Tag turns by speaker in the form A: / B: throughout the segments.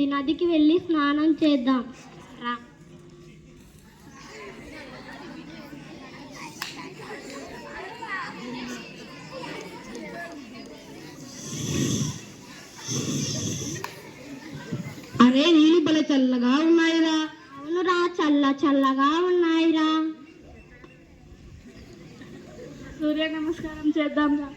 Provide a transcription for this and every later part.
A: అయిపోయింది నదికి వెళ్ళి స్నానం చేద్దాం. రా.
B: అరే నీళ్ళు భలే చల్లగా ఉన్నాయిరా.
A: అవునురా చల్ల చల్లగా ఉన్నాయిరా.
B: సూర్య నమస్కారం చేద్దాం రా.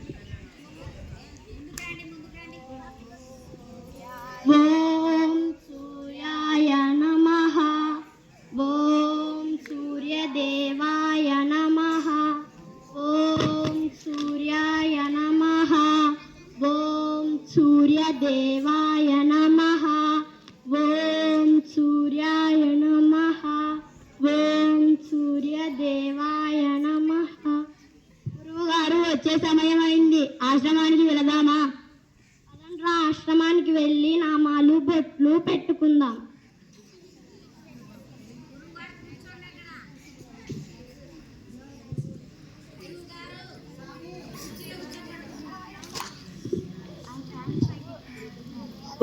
A: ఓం సూర్యాయ నమ. ఓం సూర్యదేవాయ నమ. ఓం సూర్యాయ నమ. ఓం సూర్యదేవాయ నమ. గురువుగారు వచ్చే సమయం అయింది. ఆశ్రమానికి వెళదామా? అదంట్రా ఆశ్రమానికి వెళ్ళి నామాలు బొట్లు పెట్టుకుందాం.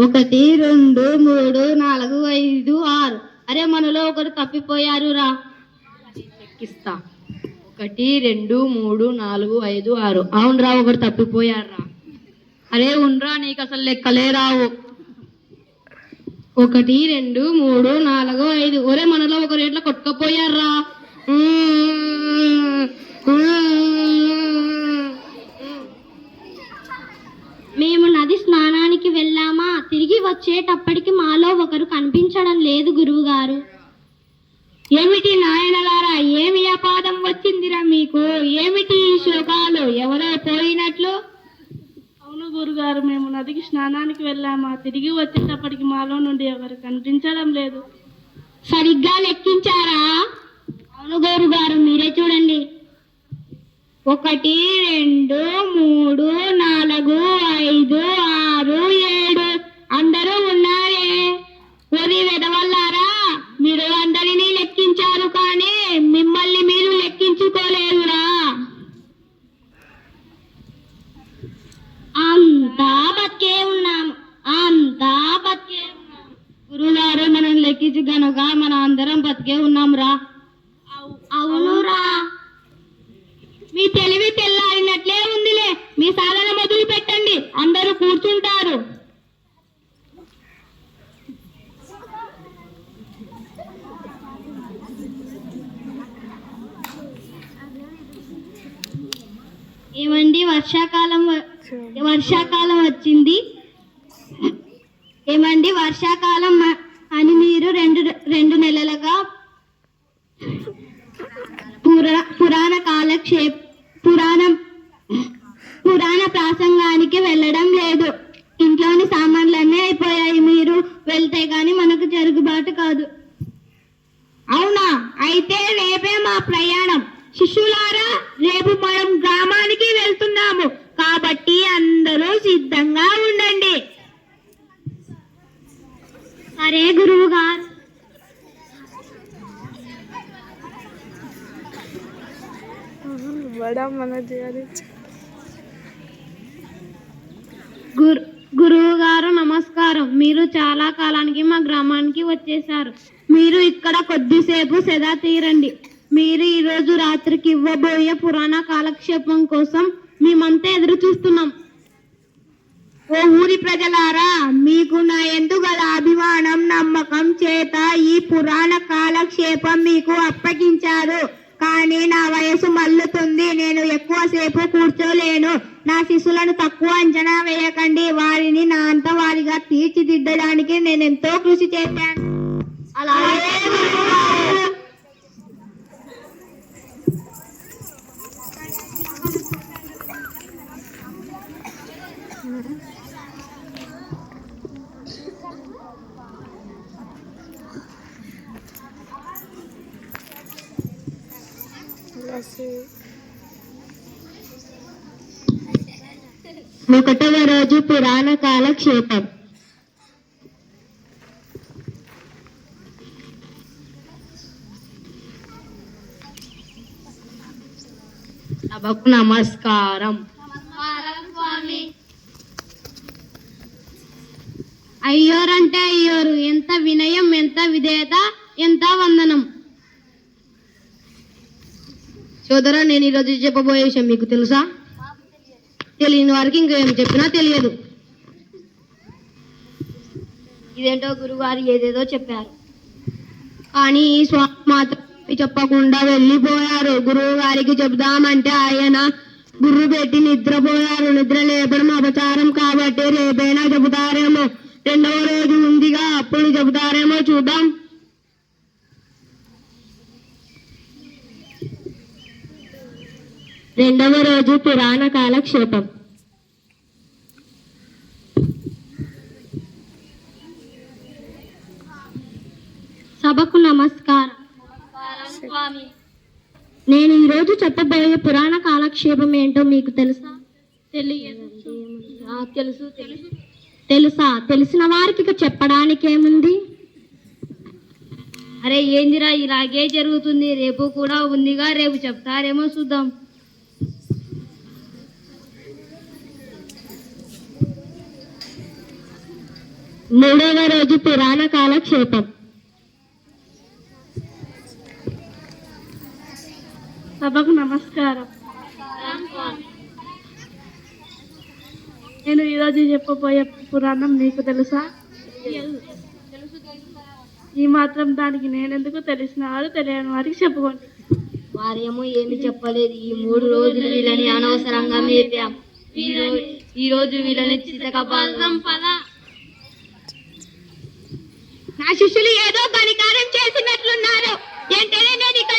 A: ఒకటి రెండు మూడు నాలుగు ఐదు ఆరు. అరే మనలో ఒకరు తప్పిపోయారు రా
B: చెక్కిస్తా ఒకటి రెండు మూడు నాలుగు ఐదు ఆరు. అవునరా ఒకరు తప్పిపోయారా అరే ఉండ్రా నీకు అసలు లెక్కలే రావు. ఒకటి రెండు మూడు నాలుగు ఐదు. ఒరే మనలో ఒకరు ఎట్లా కొట్టుకపోయారా
A: మేము నది స్నానానికి వెళ్ళామా తిరిగి వచ్చేటప్పటికి మాలో ఒకరు కనిపించడం లేదు గురువుగారు.
B: ఏమిటి నాయనలారా ఏమి అపాదం వచ్చిందిరా మీకు? ఏమిటి ఈ శోకాలు? ఎవరో పోయినట్లు?
C: అవును గురుగారు మేము నదికి స్నానానికి వెళ్ళామా? తిరిగి వచ్చేటప్పటికి మాలో నుండి ఎవరు కనిపించడం లేదు.
A: సరిగ్గా లెక్కించారా? అవును గురుగారు మీరే చూడండి. ఒకటి రెండు మూడు నాలుగు ఐదు ఆరు ఏడు మీరు లెక్కించుకోలేదురా అంతా బతికే ఉన్నాము అంతా బతికే ఉన్నాము
B: గురుగారు మనం లెక్కించి గనుక మన అందరం బతికే ఉన్నాం రా
A: అవునురా.
B: మీ తెలివి తెల్లారినట్లే ఉందిలే. మీ సాధన మొదలు పెట్టండి అందరూ కూర్చుంటారు
A: ఏమండి వర్షాకాలం వర్షాకాలం వచ్చింది. ఏమండి? వర్షాకాలం అని మీరు రెండు రెండు నెలలుగా పురా పురాణ కాలక్షేప్ పురాణం పురాణ ప్రాసంగానికి వెళ్ళడం లేదు ఇంట్లోని సామాన్లన్నీ అయిపోయాయి మీరు వెళ్తే గాని మనకు జరుగుబాటు కాదు అవునా అయితే రేపే మా ప్రయాణం శిష్యులారా రేపు మనం గ్రామానికి వెళ్తున్నాము కాబట్టి అందరూ సిద్ధంగా ఉండండి సరే గురువు గారు గురు గురువు గారు నమస్కారం. మీరు చాలా కాలానికి మా గ్రామానికి వచ్చేసారు మీరు ఇక్కడ కొద్దిసేపు సెదా తీరండి. మీరు ఈ రోజు రాత్రికి ఇవ్వబోయే పురాణ కాలక్షేపం కోసం మేమంతా ఎదురు చూస్తున్నాం. ఓ ఊరి ప్రజలారా మీకు నా ఎందు గల అభిమానం నమ్మకం చేత ఈ పురాణ కాలక్షేపం మీకు అప్పగించారు. కానీ నా వయసు మల్లుతుంది. నేను ఎక్కువసేపు కూర్చోలేను. నా శిశులను తక్కువ అంచనా వేయకండి. వారిని నా అంత వారిగా తీర్చిదిద్దడానికి నేను ఎంతో కృషి చేశాను. అలాగే గురువుగారు. ఒకటవ రోజు పురాణ కాలక్షేపం.
B: సభకు నమస్కారం.
A: అయ్యోరంటే అయ్యోరు ఎంత వినయం ఎంత విధేయత ఎంత వందనం.
B: సోదరా నేను ఈరోజు చెప్పబోయే విషయం మీకు తెలుసా? తెలియని వారికి ఇంకేం చెప్పినా తెలియదు. ఇదేంటో గురుగారు ఏదేదో చెప్పారు. కానీ స్వామి మాత్రం చెప్పకుండా వెళ్ళిపోయారు. గురువు గారికి చెబుదామంటే ఆయన గుర్రు పెట్టి నిద్రపోయారు. నిద్ర లేపడం అపచారం కాబట్టి రేపైనా చెబుతారేమో. రెండవ రోజు ఉందిగా అప్పుడు చెబుతారేమో చూద్దాం. రెండవ రోజు పురాణ కాలక్షేపం.
A: సభకు నమస్కారం.
B: నేను ఈ రోజు చెప్పబోయే పురాణ కాలక్షేపం ఏంటో మీకు తెలుసా?
A: తెలియదు.
B: తెలుసు తెలుసు.
A: తెలుసా? తెలిసిన వారికి చెప్పడానికి ఏముంది
B: అరే ఏందిరా ఇలాగే జరుగుతుంది. రేపు కూడా ఉందిగా రేపు చెప్తారేమో చూద్దాం. మూడవ రోజు పురాణ కాలక్షేపం.
C: సభకు నమస్కారం. నేను ఈరోజు చెప్పబోయే పురాణం మీకు తెలుసా? ఈ మాత్రం దానికి నేనెందుకు తెలిసిన వారు తెలియని వారికి చెప్పుకోండి.
B: వారేమో ఏమి చెప్పలేదు. ఈ మూడు రోజులు వీళ్ళని అనవసరంగా మేపాం. ఈ రోజు ఈ రోజు వీళ్ళని చితకపాదం పద.
A: నా శిష్యులు ఏదో పరికారం చేసినట్లున్నారు. ఏంటనే నేను ఇక్కడ